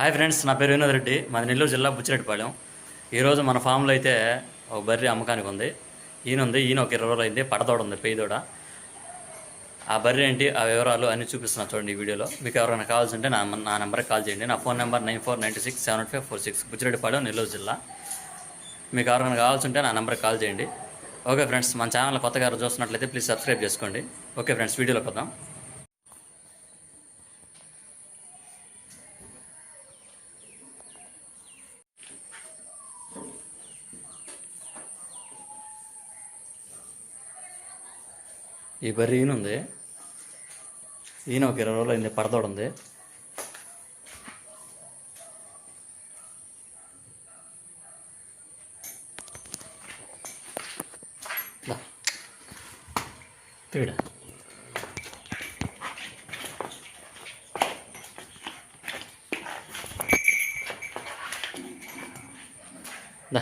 Hi friends నా పేరు వినోద్ రెడ్డి. మాది నెల్లూరు జిల్లా బుచ్చిరెడ్డిపాలెం. ఈరోజు మన ఫామ్లో అయితే ఒక బర్రె అమ్మకానికి ఉంది. ఈయన ఉంది ఈయన ఒక ఇరవై రోజులు అయింది పడదోడ ఉంది పెయ్యదోడ ఆ బర్రె ఏంటి ఆ వివరాలు అన్ని చూపిస్తున్నా చూడండి ఈ వీడియోలో. మీకు ఎవరైనా కావాల్సి ఉంటే నా నా నెంబర్కి కాల్ చేయండి. నా phone number nine four ninety six seven five four six Buchireddypalem Nellore జిల్లా. మీకు ఎవరైనా కావాల్సి ఉంటే నా నెంబర్కి కాల్ చేయండి. ఓకే ఫ్రెండ్స్ మన ఛానల్ కొత్తగా చూస్తున్నట్లయితే ప్లీజ్ సబ్స్క్రైబ్ చేసుకోండి. ఓకే ఫ్రెండ్స్ వీడియోలో వద్దాం. ఈ బర్రె ఈయన ఉంది ఈయన ఒక ఇరవై రోజులు అయింది పడదోడు ఉంది. దా. తీయడా దా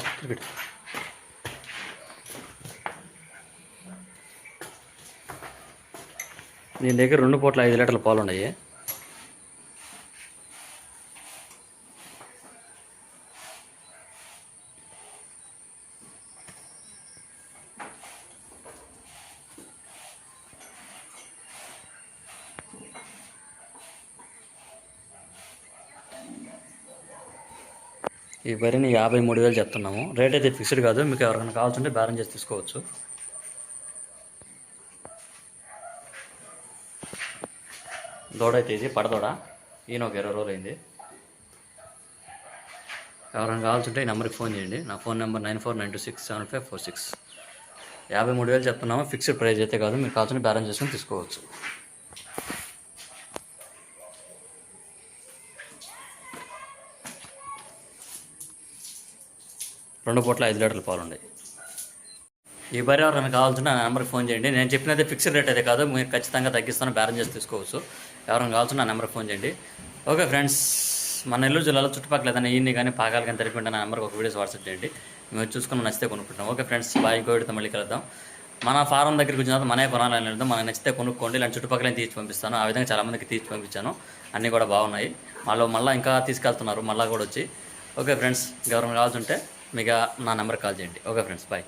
దీని దగ్గర రెండు పూట్ల ఐదు లీటర్ల పాలు ఉన్నాయి. ఈ బరిని యాభై మూడు వేలు చెప్తున్నాము. రేట్ అయితే ఫిక్స్డ్ కాదు. మీకు ఎవరికైనా కావాల్సింటే బ్యాలెన్స్ చేసి తీసుకోవచ్చు. దూడ అయితే ఇది పడదోడ. ఈయన ఒక ఇరవై రోజులు అయింది. ఎవరైనా కావాల్సింటే ఈ నెంబర్కి ఫోన్ చేయండి. నా phone number nine four nine two six seven five four six. యాభై మూడు వేలు చెప్తున్నాము. ఫిక్స్డ్ ప్రైస్ అయితే కాదు. మీరు కావాల్సిన బ్యాలెన్స్ చేసుకొని తీసుకోవచ్చు. రెండు పూట్ల ఐదు లీటర్ల పాలు ఉన్నాయి ఈ బరి ఎవరైనా నా నెంబర్కి ఫోన్ చేయండి. నేను చెప్పినది ఫిక్స్డ్ రేట్ అయితే కాదు. మీరు ఖచ్చితంగా తగ్గిస్తాను. బ్యాలెన్స్ చేసి తీసుకోవచ్చు. ఎవరైనా కావాల్సిన నా నెంబర్కి ఫోన్ చేయండి. ఓకే ఫ్రెండ్స్ మన నెల్లూరు జిల్లాలో చుట్టుపక్కల ఏదైనా ఈయన్ని కానీ పాకాలు కానీ తెలిపి నా నెంబర్కి ఒక వీడియోస్ వాట్సాప్ చేయండి. మేము చూసుకుని నచ్చితే కొనుక్కుంటాం. Okay friends bye. కోవిడ్తో మళ్ళీ కలుద్దాం. మన ఫారం దగ్గరికి వచ్చిన తర్వాత మనే కొనాలని వెళ్దాం మనం నచ్చితే కొనుక్కోండి. ఇలాంటి చుట్టుపక్కల తీసి పంపిస్తాను. ఆ విధంగా చాలామందికి తీసి పంపించాను. అన్నీ కూడా బాగున్నాయి. మళ్ళీ మళ్ళీ ఇంకా తీసుకెళ్తున్నారు. మళ్ళీ కూడా వచ్చి. ఓకే ఫ్రెండ్స్ గవర్నమెంట్ కావాల్సి ఉంటే మీకు నా నెంబర్కి కాల్ చేయండి. Okay friends bye.